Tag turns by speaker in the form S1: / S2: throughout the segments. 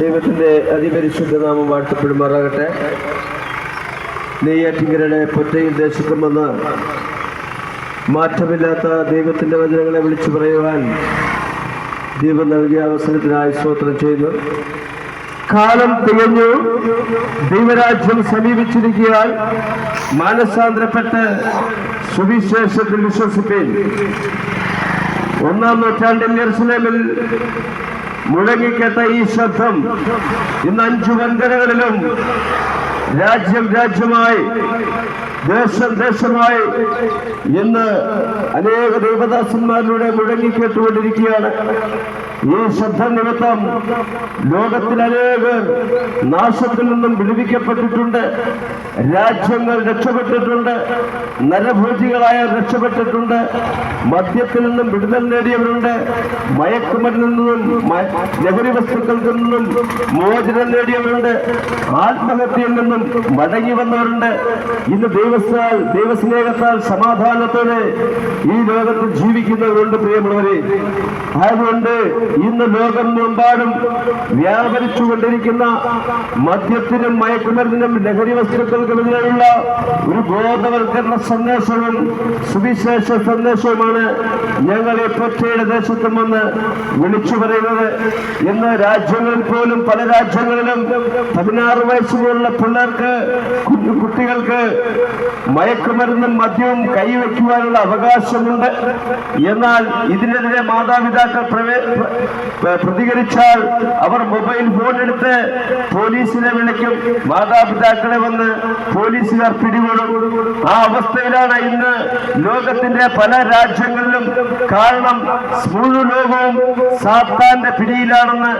S1: ദൈവത്തിന്റെ അതിപരിശുദ്ധ നാമം വാഴ്ത്തപ്പെടുമാറാകട്ടെ. നെയ്യാറ്റിങ്കരയുടെ പൊറ്റയിൽ ദേശത്തും വന്ന് മാറ്റമില്ലാത്ത ദൈവത്തിന്റെ വചനങ്ങളെ വിളിച്ചു പറയുവാൻ ദൈവം നൽകിയ അവസരത്തിനായി സ്തോത്രം ചെയ്യുന്നു. കാലം തികഞ്ഞു. ദൈവരാജ്യം സമീപിച്ചിരിക്കാൻ മാനസാന്തരപ്പെട്ട് സുവിശേഷത്തിൽ വിശ്വസിപ്പേൻ. ഒന്നാം നൂറ്റാണ്ടിൽ ജെറുസലേമിൽ മുഴങ്ങിക്കേട്ട ഈ ശബ്ദം ഇന്ന് അഞ്ചു വൻകരകളിലും രാജ്യം രാജ്യമായി ദേശം ദേശമായി ഇന്ന് അനേക ദൈവദാസന്മാരിലൂടെ മുഴങ്ങിക്കേട്ടുകൊണ്ടിരിക്കുകയാണ് ഈ ശബ്ദം നിമിത്തം ലോകത്തിൽ നാശത്തിൽ നിന്നും വിടുവിക്കപ്പെട്ടിട്ടുണ്ട്. രാജ്യങ്ങൾ രക്ഷപ്പെട്ടിട്ടുണ്ട് നരഭോജികളായ രക്ഷപ്പെട്ടിട്ടുണ്ട് മദ്യത്തിൽ നിന്നും വിടുതൽ നേടിയവരുണ്ട് മയക്കുമരിൽ നിന്നും ലഹരി വസ്തുക്കളിൽ നിന്നും മോചനം നേടിയവരുണ്ട് ആത്മഹത്യയിൽ നിന്നും മടങ്ങി വന്നവരുണ്ട്. ഇന്ന് ദൈവസ്ഥാൽ ദൈവസ്നേഹത്താൽ സമാധാനത്തോടെ ഈ ലോകത്ത് ജീവിക്കുന്നവരുണ്ട് പ്രിയമുള്ളവരെ. അതുകൊണ്ട് ഇന്ന് ലോകം മുമ്പാടും വ്യാപരിച്ചുകൊണ്ടിരിക്കുന്ന മദ്യത്തിനും മയക്കുമരുന്നിനും ലഹരി വസ്തുക്കൾക്കെതിരെയുള്ള ഒരു ബോധവൽക്കരണ സന്ദേശവും സുവിശേഷ സന്ദേശവുമാണ് ഞങ്ങൾ ഈ പൊറ്റയുടെ ദേശത്തും വന്ന് വിളിച്ചു പറയുന്നത്. ഇന്ന് രാജ്യങ്ങളിൽ പോലും പല രാജ്യങ്ങളിലും പതിനാറ് വയസ്സുള്ള പിള്ളേർക്ക് കുട്ടികൾക്ക് മയക്കുമരുന്നും മദ്യവും കൈവയ്ക്കുവാനുള്ള അവകാശമുണ്ട്. എന്നാൽ ഇതിനെതിരെ മാതാപിതാക്കൾ പ്രതികരിച്ചാൽ അവർ മൊബൈൽ ഫോൺ എടുത്ത് പോലീസിനെ വിളിക്കും. മാതാപിതാക്കളെ വന്ന് പോലീസുകാർ പിടികൂടും. ആ അവസ്ഥയിലാണ് ഇന്ന് ലോകത്തിന്റെ പല രാജ്യങ്ങളിലും കാരണം മുഴു ലോകവും സാത്താന്റെ പിടിയിലാണെന്ന്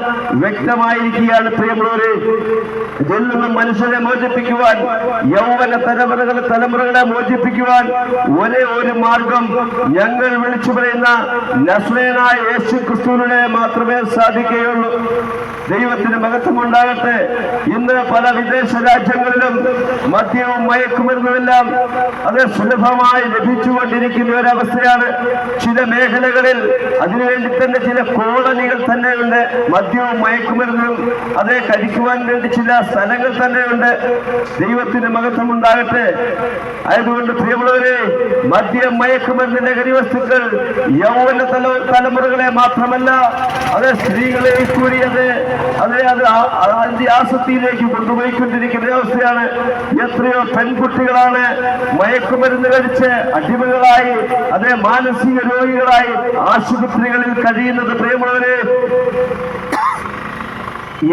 S1: വ്യക്തമായിരിക്കുകയാണ് പ്രിയമുള്ളവര്. ഇതിൽ നിന്നും മനുഷ്യരെ മോചിപ്പിക്കുവാൻ യൗവന തലമുറകളെ തലമുറകളെ മോചിപ്പിക്കുവാൻ ഒരേ ഒരു മാർഗം ഞങ്ങൾ വിളിച്ചു പറയുന്ന നസ്രേനായ യേശു ക്രിസ്തുവിനെ മാത്രമേ സാധിക്കുകയുള്ളൂ. ദൈവത്തിന് മഹത്വം ഉണ്ടാകട്ടെ ഇന്ന് പല വിദേശ രാജ്യങ്ങളിലും മദ്യവും മയക്കുമരുന്നുമെല്ലാം അത് സുലഭമായി ലഭിച്ചുകൊണ്ടിരിക്കുന്ന ഒരവസ്ഥയാണ്. ചില മേഖലകളിൽ അതിനുവേണ്ടി തന്നെ ചില കോളനികൾ തന്നെയുണ്ട്. മദ്യവും മയക്കുമരുന്നും അത് കഴിക്കുവാൻ വേണ്ടി ചില സ്ഥലങ്ങൾ തന്നെയുണ്ട്. ദൈവത്തിന് മഹത്വം ഉണ്ടാകട്ടെ അതുകൊണ്ട് പ്രിയമുള്ളവരെ മദ്യം മയക്കുമരുന്ന് ലഹരി വസ്തുക്കൾ യൗവന തല തലമുറകളെ മാത്രമല്ല അത് സ്ത്രീകളെ കൂടി അത് അത് അത് ആസക്തിയിലേക്ക് കൊണ്ടുപോയിക്കൊണ്ടിരിക്കുന്ന അവസ്ഥയാണ് എത്രയോ പെൺകുട്ടികളാണ് മയക്കുമരുന്ന് കഴിച്ച് അടിമകളായി അതേ മാനസിക രോഗികളായി ആശുപത്രികളിൽ കഴിയുന്നത് പ്രിയമുള്ളവരെ.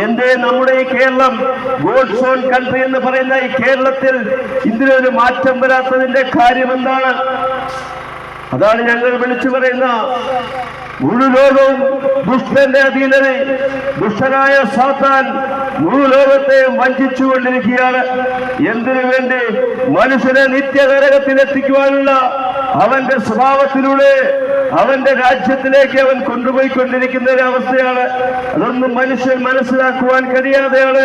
S1: എന്റെ നമ്മുടെ ഈ കേരളം ഗോഡ് സോൺ കൺട്രി എന്ന് പറയുന്ന ഈ കേരളത്തിൽ ഇതിനൊരു മാറ്റം വരാത്തതിന്റെ കാര്യം എന്താണ്? അതാണ് ഞങ്ങൾ വിളിച്ചു പറയുന്ന മുഴു ലോകവും ദുഷ്ടന്റെ അധീനതയെ ദുഷ്ടനായ സാത്താൻ മുഴു ലോകത്തെ വഞ്ചിച്ചുകൊണ്ടിരിക്കുകയാണ്. എന്തിനു വേണ്ടി? മനുഷ്യനെ നിത്യകരകത്തിലെത്തിക്കുവാനുള്ള അവന്റെ സ്വഭാവത്തിലൂടെ അവന്റെ രാജ്യത്തിലേക്ക് അവൻ കൊണ്ടുപോയിക്കൊണ്ടിരിക്കുന്ന ഒരു അവസ്ഥയാണ്. അതൊന്നും മനുഷ്യൻ മനസ്സിലാക്കുവാൻ കഴിയാതെയാണ്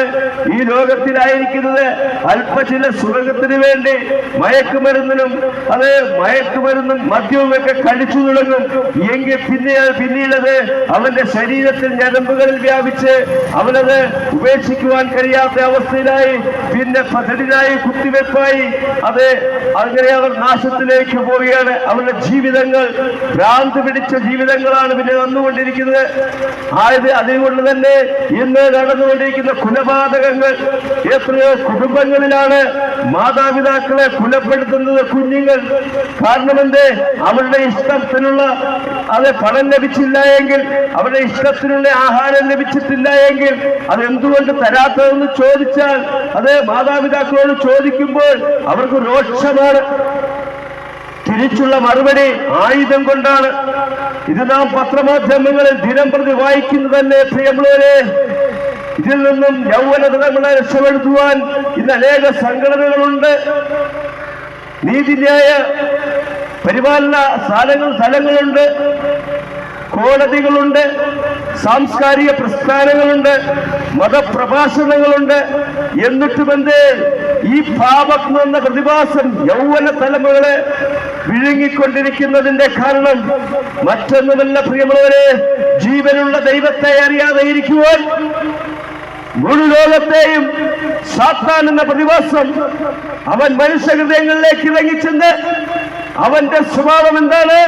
S1: ഈ ലോകത്തിലായിരിക്കുന്നത്. അല്പ ചില സുഖത്തിന് വേണ്ടി മയക്കുമരുന്നിനും അത് മയക്കുമരുന്നും മദ്യവും ഒക്കെ കഴിച്ചു തുടങ്ങും. എങ്കിൽ പിന്നെ പിന്നീടത് അവന്റെ ശരീരത്തിൽ ഞരമ്പുകളിൽ വ്യാപിച്ച് അവനത് ഉപേക്ഷിക്കുവാൻ കഴിയാത്ത അവസ്ഥയിലായി. പിന്നെ പദ്ധതിയായി കുത്തിവെപ്പായി. അത് അങ്ങനെ അവർ നാശത്തിലേക്ക് പോവുകയാണ്. അവരുടെ ജീവിതങ്ങൾ ഭ്രാന്ത് പിടിച്ച ജീവിതങ്ങളാണ് പിന്നെ വന്നുകൊണ്ടിരിക്കുന്നത്. ആയത് അതുകൊണ്ട് തന്നെ ഇന്ന് നടന്നുകൊണ്ടിരിക്കുന്ന കുലപാതകങ്ങൾ എത്രയോ കുടുംബങ്ങളിലാണ് മാതാപിതാക്കളെ കുലപ്പെടുത്തുന്നത് കുഞ്ഞുങ്ങൾ. കാരണം അവരുടെ ഇഷ്ടത്തിനുള്ള അത് പണം ലഭിച്ചില്ല എങ്കിൽ അവരുടെ ഇഷ്ടത്തിനുള്ള ആഹാരം ലഭിച്ചിട്ടില്ല എങ്കിൽ അത് എന്തുകൊണ്ട് തരാത്തതെന്ന് ചോദിച്ചാൽ അത് മാതാപിതാക്കളോട് ചോദിക്കുമ്പോൾ അവർക്ക് രോക്ഷമാണ് തിരിച്ചുള്ള മറുപടി ആയുധം കൊണ്ടാണ്. ഇത് നാം പത്രമാധ്യമങ്ങളിൽ ദിനം പ്രതി വായിക്കുന്നതല്ലേ പ്രിയമുള്ളവരെ? ഇതിൽ നിന്നും യൗവന തലങ്ങളെ രക്ഷപ്പെടുത്തുവാൻ ഇന്ന് അനേക സംഘടനകളുണ്ട്. നീതിന്യായ പരിപാലന സ്ഥലങ്ങൾ സ്ഥലങ്ങളുണ്ട്. കോടതികളുണ്ട്. സാംസ്കാരിക പ്രസ്ഥാനങ്ങളുണ്ട്. മതപ്രഭാഷണങ്ങളുണ്ട്. എന്നിട്ടും എന്ത് ഈ പാപം എന്ന പ്രതിഭാസം യൗവന തലമുറകളെ വിഴുങ്ങിക്കൊണ്ടിരിക്കുന്നതിന്റെ കാരണം മറ്റൊന്നുമല്ല പ്രിയമുള്ളവരെ ജീവനുള്ള ദൈവത്തെ അറിയാതെ ഇരിക്കുവാൻ മുഴു ലോകത്തെയും സാത്താൻ എന്ന പ്രതിഭാസം അവൻ മനുഷ്യഹൃദയങ്ങളിലേക്ക് ഇറങ്ങിച്ചെന്ന് അവന്റെ സ്വഭാവം എന്താണ്?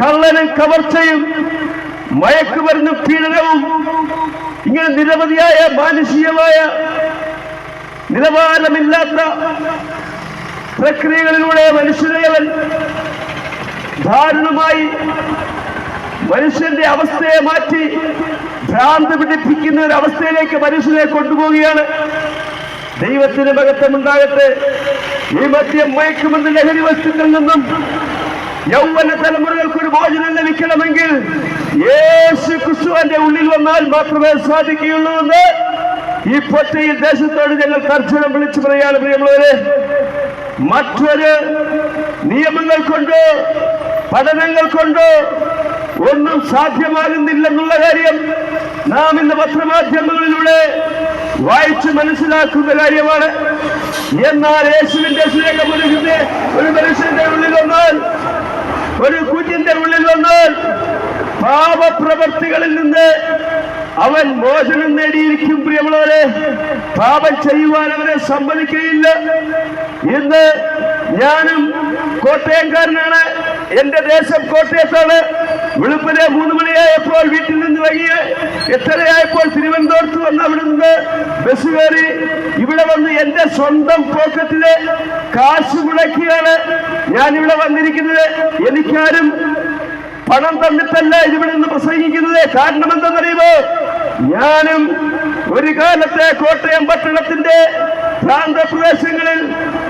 S1: കള്ളനും കവർച്ചയും മയക്കുമരുന്നും പീഡനവും ഇങ്ങനെ നിരവധിയായ മാനുഷികമായ നിലവാരമില്ലാത്ത പ്രക്രിയകളിലൂടെ മനുഷ്യനെ അവൻ ദാരുണമായി മനുഷ്യന്റെ അവസ്ഥയെ മാറ്റി ഭ്രാന്ത് പിടിപ്പിക്കുന്ന ഒരു അവസ്ഥയിലേക്ക് മനുഷ്യനെ കൊണ്ടുപോവുകയാണ്. ദൈവത്തിന് മകത്വമുണ്ടാകട്ടെ ഈ മദ്യം മയക്കുമെന്ന് ലഹരി വസ്തുക്കളിൽ നിന്നും യൗവന തലമുറകൾക്ക് ഒരു മോചനം ലഭിക്കണമെങ്കിൽ യേശു ക്രിസ്തുവിന്റെ ഉള്ളിൽ വന്നാൽ മാത്രമേ സാധിക്കുകയുള്ളൂ എന്ന് ഈ ദേശത്തോട് ഞങ്ങൾ കർശനം വിളിച്ചു പറയാണ് പ്രിയമുള്ളവരെ. മറ്റൊരു നിയമങ്ങൾ കൊണ്ട് പഠനങ്ങൾ കൊണ്ട് ഒന്നും സാധ്യമാകുന്നില്ലെന്നുള്ള കാര്യം നാം ഇന്ന് പത്രമാധ്യമങ്ങളിലൂടെ വായിച്ച് മനസ്സിലാക്കുന്ന കാര്യമാണ്. എന്നാൽ യേശുവിന്റെ സ്നേഹം ഒരു മനുഷ്യന്റെ ഉള്ളിൽ വന്നാൽ ഒരു കുഞ്ഞിന്റെ ഉള്ളിൽ വന്നാൽ പാപപ്രവർത്തികളിൽ നിന്ന് അവൻ മോചനം നേടിയിരിക്കും പ്രിയമുള്ളവരെ. പാപം ചെയ്യുവാൻ അവനെ സമ്മതിക്കുകയില്ല. ഇന്ന് ഞാനും കോട്ടയംകാരനാണ്. എന്റെ ദേശം കോട്ടയത്താണ്. വെളുപ്പിനെ മൂന്ന് മണിയായപ്പോൾ വീട്ടിൽ നിന്ന് വൈകിയ എട്ടരയായപ്പോൾ തിരുവനന്തപുരത്ത് വന്ന് അവിടെ നിന്ന് ബസ് കയറി. ഇവിടെ വന്ന് എന്റെ സ്വന്തം പോക്കറ്റിൽ കാശ് മുടക്കിയാണ് ഞാൻ ഇവിടെ വന്നിരിക്കുന്നത്. എനിക്കാരും പണം തന്നിട്ടല്ല ഇതിവിടെ നിന്ന് പ്രസംഗിക്കുന്നത്. കാരണം എന്തെന്നറിയുമോ ഞാനും ഒരു കാലത്തെ കോട്ടയം പട്ടണത്തിന്റെ പ്രാന്തപ്രദേശങ്ങളിൽ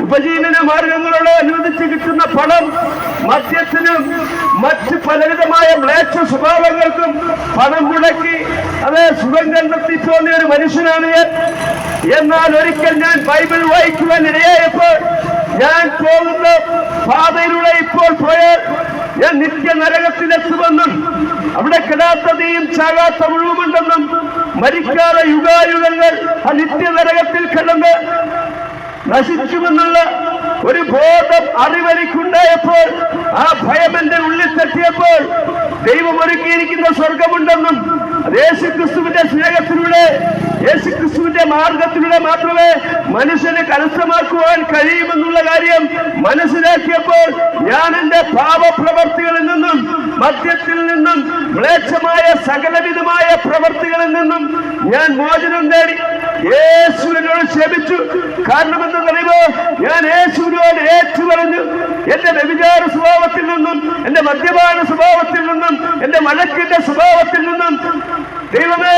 S1: ഉപജീവന മാർഗങ്ങളോട് അനുവദിച്ച് കിട്ടുന്ന പണം മദ്യത്തിനും മറ്റ് പലവിധമായ മ്ലേച്ഛ സ്വഭാവങ്ങൾക്കും പണം മുടക്കി അത് സുഖം കണ്ടെത്തി തോന്നിയ ഒരു മനുഷ്യനാണ് ഞാൻ. എന്നാൽ ഒരിക്കൽ ഞാൻ ബൈബിൾ വായിക്കുവാൻ ഇടയായപ്പോൾ ഞാൻ പോകുന്ന പാതയിലൂടെ ഇപ്പോൾ പോയാൽ ഞാൻ നിത്യ നരകത്തിലെത്തുമെന്നും അവിടെ കിടാത്തതയും ചാകാത്ത മുഴുവുമുണ്ടെന്നും മരിക്കാതെ യുഗായുഗങ്ങൾ ആ നിത്യ നരകത്തിൽ കിടന്ന് നശിക്കുമെന്നുള്ള ഒരു ബോധം അറിവെനിക്കുണ്ടായപ്പോൾ ആ ഭയം എന്റെ ഉള്ളിൽ തട്ടിയപ്പോൾ ദൈവം ഒരുക്കിയിരിക്കുന്ന സ്വർഗമുണ്ടെന്നും യേശുക്രിസ്തുവിന്റെ സ്നേഹത്തിലൂടെ യേശുക്രിസ്തുവിന്റെ മാർഗത്തിലൂടെ മാത്രമേ മനുഷ്യനെ കരസ്ഥമാക്കുവാൻ കഴിയുമെന്നുള്ള കാര്യം മനസ്സിലാക്കിയപ്പോൾ ഞാൻ എന്റെ പാപപ്രവർത്തികളിൽ നിന്നും മദ്യത്തിൽ നിന്നും മ്ലേച്ഛമായ സകലവിധമായ പ്രവർത്തികളിൽ നിന്നും ഞാൻ മോചനം നേടി. യേശുവിനോട് ക്ഷമിച്ചു. കാരണം എന്തെന്നറിയുമോ ഞാൻ യേശുവിനോട് ഏറ്റു പറഞ്ഞു എന്റെ വ്യഭിചാര സ്വഭാവത്തിൽ നിന്നും എന്റെ മദ്യപാന സ്വഭാവത്തിൽ നിന്നും എന്റെ മഴക്കിന്റെ സ്വഭാവത്തിൽ നിന്നും ദൈവമേ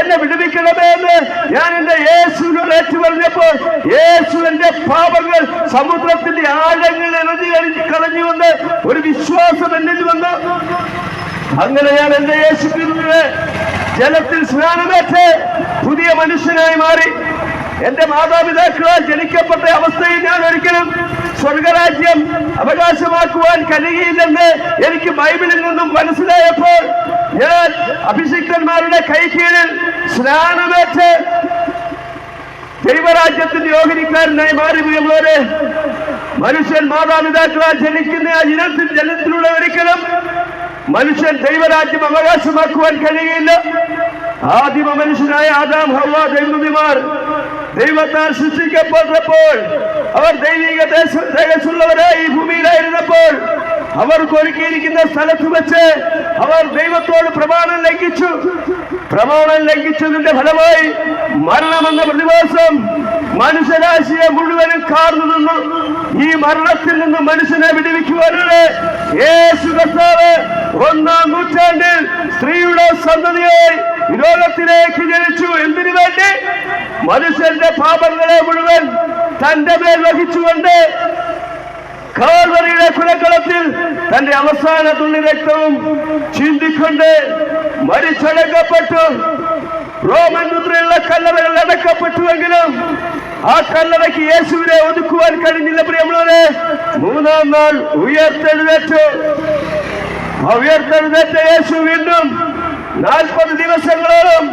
S1: എന്നെ വിടുവിക്കണമേ എന്ന് ഞാൻ എന്റെ യേശുവിനോട് ഏറ്റു പറഞ്ഞപ്പോൾ യേശു എന്റെ പാപങ്ങൾ സമുദ്രത്തിന്റെ ആഴങ്ങളിൽ എറിഞ്ഞു കളഞ്ഞുകൊണ്ട് ഒരു വിശ്വാസം എന്നിൽ വന്നു. അങ്ങനെ ഞാൻ എന്റെ യേശു ജലത്തിൽ സ്നാനമേറ്റ് പുതിയ മനുഷ്യനായി മാറി. എന്റെ മാതാപിതാക്കളാൽ ജനിക്കപ്പെട്ട അവസ്ഥയിൽ ഞാൻ ഒരിക്കലും സ്വർഗരാജ്യം അവകാശമാക്കുവാൻ കഴിയില്ലെന്ന് എനിക്ക് ബൈബിളിൽ നിന്നും മനസ്സിലായപ്പോൾ ഞാൻ അഭിഷിക്തന്മാരുടെ കൈക്കീഴിൽ സ്നാനമേറ്റ് ദൈവരാജ്യത്തിന്റെ യോഹരിക്കാരനായി മാറി പ്രിയമുള്ളവരെ മനുഷ്യൻ മാതാപിതാക്കളാൽ ജനിക്കുന്ന ആ ഇനത്തിൽ ജനത്തിലുള്ള ഒരിക്കലും മനുഷ്യൻ ദൈവരാജ്യം അവകാശമാക്കുവാൻ കഴിയില്ല. ആദിമ മനുഷ്യനായ ആദാം ഹവ ദൈവതിമാർ ദൈവത്താൽ സൃഷ്ടിക്കപ്പെട്ടപ്പോൾ അവർ ദൈവിക ഈ ഭൂമിയിലായിരുന്നപ്പോൾ അവർക്ക് ഒരുക്കിയിരിക്കുന്ന സ്ഥലത്ത് വെച്ച് അവർ ദൈവത്തോട് പ്രമാണം ലംഘിച്ചു. പ്രമാണം ലംഘിച്ചതിന്റെ ഫലമായി മരണമെന്ന പ്രതിഭാസം മനുഷ്യരാശിയെ മുഴുവനും കാർന്നു നിന്നു. ഈ മരണത്തിൽ നിന്ന് മനുഷ്യനെ വിടിവിക്കുവാനുള്ള യേശു കർത്താവ് ഒന്നാം നൂറ്റാണ്ടിൽ സ്ത്രീയുടെ സന്തതിയായി ലോകത്തിലേക്ക് ജനിച്ചു. എന്തിനു വേണ്ടി? മനുഷ്യന്റെ പാപങ്ങളെ മുഴുവൻ തന്റെ മേൽ വഹിച്ചുകൊണ്ട് കാൽവറിയുടെ കുലക്കളത്തിൽ തന്റെ അവസാന തുള്ളി രക്തവും ചിന്തിക്കൊണ്ട് മരിച്ചടക്കപ്പെട്ടു റോമൻ മുദ്രയുള്ള കല്ലറകൾ അടക്കപ്പെട്ടുവെങ്കിലും ആ കല്ലറയ്ക്ക് യേശുവിനെ ഒതുക്കുവാൻ കഴിഞ്ഞില്ല പ്രിയമുള്ളവരെ. മൂന്നാം നാൾ ഉയർത്തെഴുന്നേറ്റു. ഉയർത്തെഴുന്നേറ്റ യേശു വീണ്ടും നാൽപ്പത് ദിവസങ്ങളോളം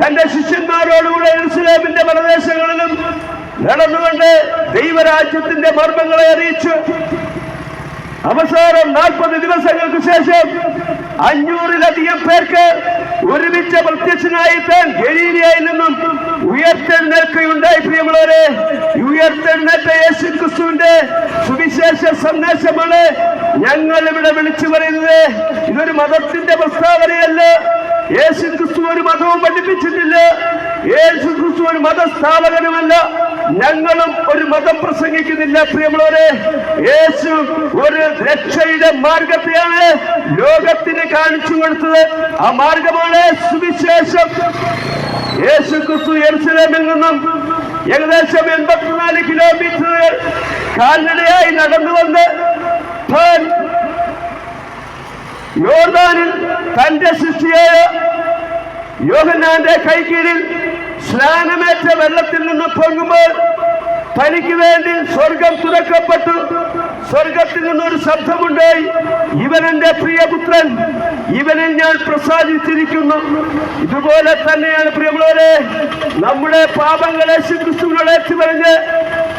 S1: തന്റെ ശിഷ്യന്മാരോടുകൂടെ ഇസ്ലാമിന്റെ പ്രദേശങ്ങളിലും നടന്നുകൊണ്ട് ദൈവരാജ്യത്തിന്റെ മർമ്മങ്ങളെ അറിയിച്ചു അവസാനം നാൽപ്പത് ദിവസങ്ങൾക്ക് ശേഷം അഞ്ഞൂറിലധികം പേർക്ക് ഒരുമിച്ച് പ്രത്യക്ഷനായി താൻ ഗലീലിയയിൽ നിന്നും ഉയർത്തെഴുന്നേൽക്കുകയുണ്ടായി. പ്രിയമുള്ളവരെ ഉയർത്തെഴുന്നേറ്റ യേശു ക്രിസ്തുവിന്റെ സുവിശേഷ സന്ദേശമാണ് ഞങ്ങൾ ഇവിടെ വിളിച്ചു പറയുന്നത്. ഇതൊരു മതത്തിന്റെ പ്രസ്താവനയല്ല. യേശു ക്രിസ്തു ഒരു മതവും പഠിപ്പിച്ചിട്ടില്ല. യേശു ക്രിസ്തു ഒരു മതസ്ഥാപകനുമല്ല. ഞങ്ങളും ഒരു മതം പ്രസംഗിക്കുന്നില്ല പ്രിയമുള്ളവരെ. യേശു ഒരു രക്ഷയുടെ മാർഗത്തെയാണ് ലോകത്തിന് കാണിച്ചു കൊടുത്തത്. ആ മാർഗമാണ് സുവിശേഷം. യേശു ക്രിസ്തു യെരുസലേമിൽ നിന്നും ഏകദേശം എൺപത്തിനാല് കിലോമീറ്റർ കാൽനടയായി നടന്നു വന്ന് യോർദാനിൽ തന്റെ ശിഷ്യായ യോഹന്നാന്റെ കൈക്കീഴിൽ സ്നാനമേറ്റ വെള്ളത്തിൽ നിന്ന് പൊങ്ങുമ്പോൾ തനിക്ക് വേണ്ടി സ്വർഗം തുറക്കപ്പെട്ടു. സ്വർഗത്തിൽ നിന്നൊരു ശബ്ദമുണ്ടായി. ഇവനെന്റെ പ്രിയപുത്രൻ ഇവനിൽ ഞാൻ പ്രസാദിച്ചിരിക്കുന്നു. ഇതുപോലെ തന്നെയാണ് പ്രിയമുള്ളവരെ നമ്മുടെ പാപങ്ങളെ ക്രിസ്തുവിനോട് ഏറ്റുപറഞ്ഞ്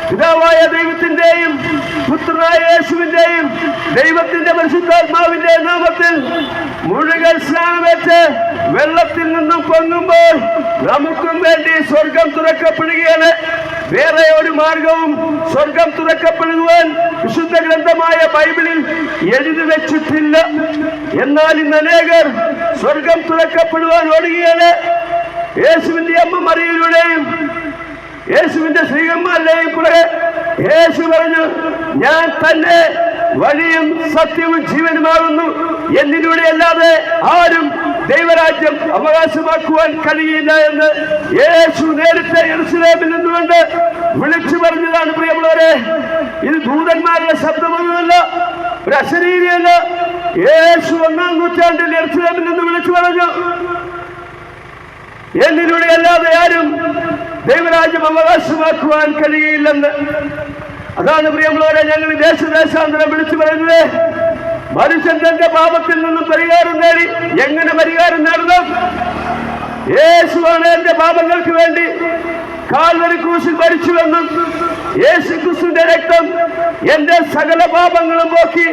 S1: പിതാവായ ദൈവത്തിന്റെയും പുത്രനായ യേശുവിന്റെയും ദൈവത്തിന്റെ പരിശുദ്ധാത്മാവിന്റെ നാമത്തിൽ മുഴുകൻ സ്നാനമേറ്റ് വെള്ളത്തിൽ നിന്നും പൊങ്ങുമ്പോൾ നമുക്കും വേണ്ടി സ്വർഗം തുറക്കപ്പെടുകയാണ്. വേറെ ഒരു മാർഗവും സ്വർഗം തുറക്കപ്പെടുവാൻ വിശുദ്ധ ഗ്രന്ഥമായ ബൈബിളിൽ എഴുതി വെച്ചിട്ടില്ല. എന്നാൽ ഇന്ന് അനേകർ സ്വർഗം തുറക്കപ്പെടുവാൻ ഓടുകയാണ്. യേശുവിന്റെ അമ്മ മറിയിലൂടെയും യേശുവിന്റെ ശ്രീകന്മാരുടെയും കൂടെ യേശു പറഞ്ഞു ഞാൻ തന്നെ വഴിയും സത്യവും ജീവനുമാകുന്നു. എന്നിലൂടെ അല്ലാതെ ആരും ദൈവരാജ്യം അവകാശമാക്കുവാൻ കഴിയില്ല എന്ന് യേശു നേരിട്ട് എറുസലേമിൽ നിന്നുകൊണ്ട് വിളിച്ചു പറഞ്ഞതാണ് പ്രിയമുള്ളവരെ. ഇത് ദൂതന്മാരുടെ ശബ്ദമൊന്നുമല്ല ഒരു അശരീരിയല്ല. യേശു ഒന്നാം നൂറ്റാണ്ടിൽ എറുസലേമിൽ നിന്ന് വിളിച്ചു പറഞ്ഞു എന്നിലൂടെ അല്ലാതെ ആരും ദൈവരാജ്യം അവകാശമാക്കുവാൻ കഴിയില്ലെന്ന്. അതാണ് പ്രിയമുള്ളവരെ ഞങ്ങൾ ദേശദേശാന്തരം വിളിച്ചു പറയുന്നത്. മനുഷ്യൻ തന്റെ പാപത്തിൽ നിന്നും പരിഹാരം നേടി. എങ്ങനെ പരിഹാരം നേടണം യേശുവാണ് എന്റെ പാപങ്ങൾക്ക് വേണ്ടി കാൽവരി ക്രൂശിൽ മരിച്ചുവെന്നും യേശു ക്രിസ്തുവിന്റെ രക്തം എന്റെ സകല പാപങ്ങളും പോക്കി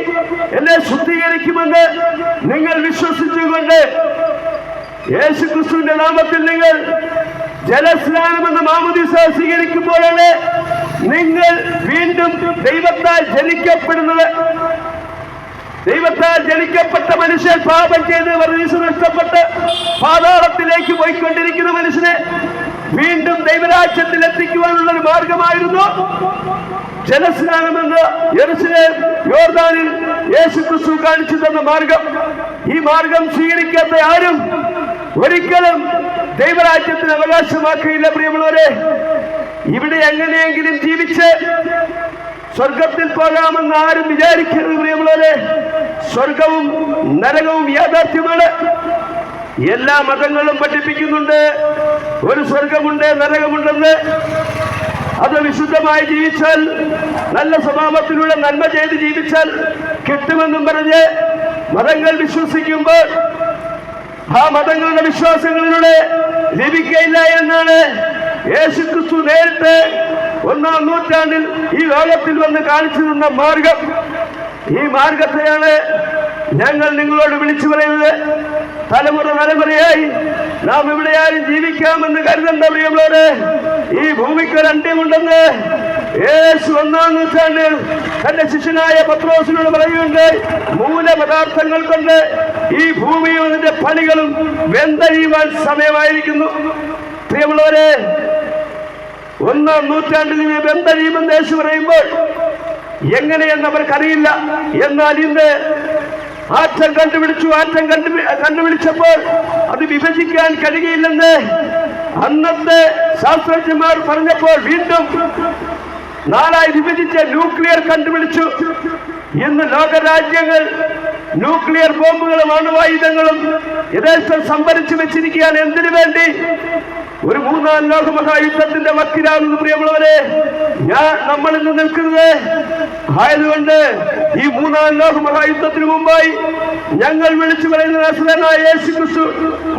S1: എന്നെ ശുദ്ധീകരിക്കുമെന്ന് നിങ്ങൾ വിശ്വസിച്ചുകൊണ്ട് യേശു ക്രിസ്തുവിന്റെ നാമത്തിൽ നിങ്ങൾ ജലസ്നാനം എന്ന മാമുദിസ സ്വീകരിക്കുമ്പോഴാണ് നിങ്ങൾ വീണ്ടും ദൈവത്താൽ ജനിക്കപ്പെടുന്നത്. ദൈവത്താൽ ജനിക്കപ്പെട്ട മനുഷ്യൻ പാപം ചെയ്ത് വർദ്ധിച്ചു നഷ്ടപ്പെട്ട് പാതാളത്തിലേക്ക് പോയിക്കൊണ്ടിരിക്കുന്ന മനുഷ്യനെ വീണ്ടും ദൈവരാജ്യത്തിൽ എത്തിക്കുവാനുള്ള ഒരു മാർഗമായിരുന്നു ജലസ്നാനമെന്ന് യെറുസലേം യോർദാനിൽ യേശു ക്രിസ്തു കാണിച്ചു തന്ന മാർഗം. ഈ മാർഗം സ്വീകരിക്കാത്ത ആരും ഒരിക്കലും ദൈവരാജ്യത്തിന് അവകാശമാക്കുകയില്ല പ്രിയമുള്ളവരെ. ഇവിടെ എങ്ങനെയെങ്കിലും ജീവിച്ച് സ്വർഗത്തിൽ പോകാമെന്ന് ആരും വിചാരിക്കരുത് പ്രിയമുള്ളവരെ. സ്വർഗവും നരകവും യാഥാർത്ഥ്യമാണ്. എല്ലാ മതങ്ങളും പഠിപ്പിക്കുന്നുണ്ട്. ഒരു സ്വർഗമുണ്ട് നരകമുണ്ടെന്ന്. അത് വിശുദ്ധമായി ജീവിച്ചാൽ നല്ല സ്വഭാവത്തിലൂടെ നന്മ ചെയ്ത് ജീവിച്ചാൽ കിട്ടുമെന്നും പറഞ്ഞ് മതങ്ങൾ വിശ്വസിക്കുമ്പോൾ ആ മതങ്ങളുടെ വിശ്വാസങ്ങളിലൂടെ ലഭിക്കയില്ല എന്നാണ് യേശുക്രിസ്തു നേരിട്ട് ഒന്നാം നൂറ്റാണ്ടിൽ ഈ ലോകത്തിൽ വന്ന് കാണിച്ചു തന്ന മാർഗം. ഈ മാർഗത്തെയാണ് ഞങ്ങൾ നിങ്ങളോട് വിളിച്ചു പറയുന്നത്. തലമുറ തലമുറയായി നാം ഇവിടെയാരും ജീവിക്കാമെന്ന് കരുതണ്ട പ്രിയമുള്ളവരെ ഈ ഭൂമിക്ക് ഒരു യേശു ഒന്നാം നൂറ്റാണ്ടിൽ തന്റെ ശിഷ്യനായ പത്രോസിനോട് പറയുന്നുണ്ട്. മൂലപദാർത്ഥങ്ങൾ കൊണ്ട് ഈ ഭൂമിയും അതിന്റെ പണികളും വെന്തഴിയുവാൻ സമയമായിരിക്കുന്നു. പ്രിയമുള്ളവരെ ഒന്നാം നൂറ്റാണ്ടിൽ വെന്തഴിയുമെന്ന് യേശു പറയുമ്പോൾ എങ്ങനെയെന്ന് അവർക്കറിയില്ല. എന്നാൽ ഇന്ന് ആറ്റം കണ്ടുപിടിച്ചു ആറ്റം കണ്ടു കണ്ടുപിടിച്ചപ്പോൾ അത് വിഭജിക്കാൻ കഴിയുകയില്ലെന്ന് അന്നത്തെ ശാസ്ത്രജ്ഞന്മാർ പറഞ്ഞപ്പോൾ വീണ്ടും നാലായി വിഭജിച്ച ന്യൂക്ലിയർ കണ്ടുപിടിച്ചു. ഇന്ന് ലോകരാജ്യങ്ങൾ ന്യൂക്ലിയർ ബോംബുകളും അണുവായുധങ്ങളും യഥേഷ്ടം സംഭരിച്ചു വെച്ചിരിക്കുകയാണ്. എന്തിനു വേണ്ടി? ഒരു മൂന്നാം ലോക മഹായുദ്ധത്തിന്റെ വക്കിലാകുന്നു പ്രിയമുള്ളവരെ. ഞാൻ നമ്മൾ ഇന്ന് നിൽക്കുന്നത് ആയതുകൊണ്ട് ഈ മൂന്നാം ലോക മഹായുദ്ധത്തിന് മുമ്പായി ഞങ്ങൾ വിളിച്ചു പറയുന്ന നസ്രനായ യേശു ക്രിസ്തു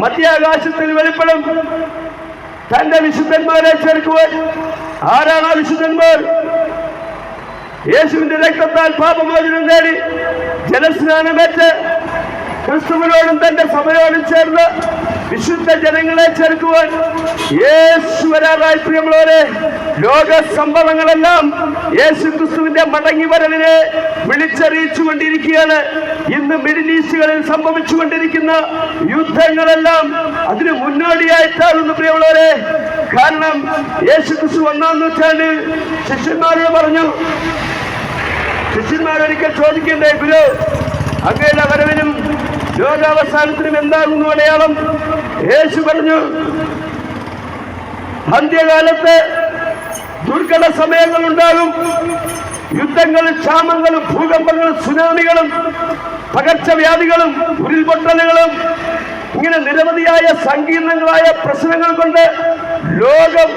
S1: മധ്യാകാശത്തിൽ വെളിപ്പെടും തന്റെ വിശുദ്ധന്മാരെ ചേർക്കുവാൻ ആരാണ് ആ വിശുദ്ധന്മാർ? യേശുവിന്റെ രക്തത്താൽ പാപമോചനം നേടി ജലസ്നാനമേറ്റ് ക്രിസ്തുവിനോടും തന്റെ സഭയോടും ചേർന്ന് വിശുദ്ധ ജനങ്ങളെ ചേർക്കുവാൻ യേശു പ്രിയമുള്ളവരെ ലോക സംഭവങ്ങളെല്ലാം യേശു ക്രിസ്തുവിന്റെ മടങ്ങി വരവിനെ വിളിച്ചറിയിച്ചു കൊണ്ടിരിക്കുകയാണ്. ഇന്ന് മിഡിൽ ഈസ്റ്റുകളിൽ സംഭവിച്ചുകൊണ്ടിരിക്കുന്ന യുദ്ധങ്ങളെല്ലാം അതിന് മുന്നോടിയായിട്ടാണെന്ന് പ്രിയമുള്ളവരെ. കാരണം യേശു ക്രിസ്തു ഒന്നാം നൂറ്റാണ്ടിൽ ശിഷ്യന്മാരോട് പറഞ്ഞു ശിഷ്യന്മാരൊരിക്കൽ ചോദിക്കണ്ടേ ഗുരു? അങ്ങയുടെ വരവിനും ലോകാവസാനത്തിനും എന്താകുന്നു അടയാളം? യേശു പറഞ്ഞു അന്ത്യകാലത്ത് ദുർഘട സമയങ്ങൾ ഉണ്ടാകും യുദ്ധങ്ങളും ക്ഷാമങ്ങളും ഭൂകമ്പങ്ങളും സുനാമികളും പകർച്ചവ്യാധികളും ഉരുൾപൊട്ടലുകളും ഇങ്ങനെ നിരവധിയായ സങ്കീർണങ്ങളായ പ്രശ്നങ്ങൾ കൊണ്ട് ലോകം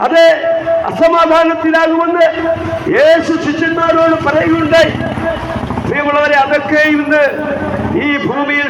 S1: അത് അസമാധാനത്തിലാകുമെന്ന് യേശു ശിഷ്യന്മാരോട് പറയുകയുണ്ടായി പ്രിയമുള്ളവരെ അതൊക്കെ ഇന്ന് ഈ ഭൂമിയിൽ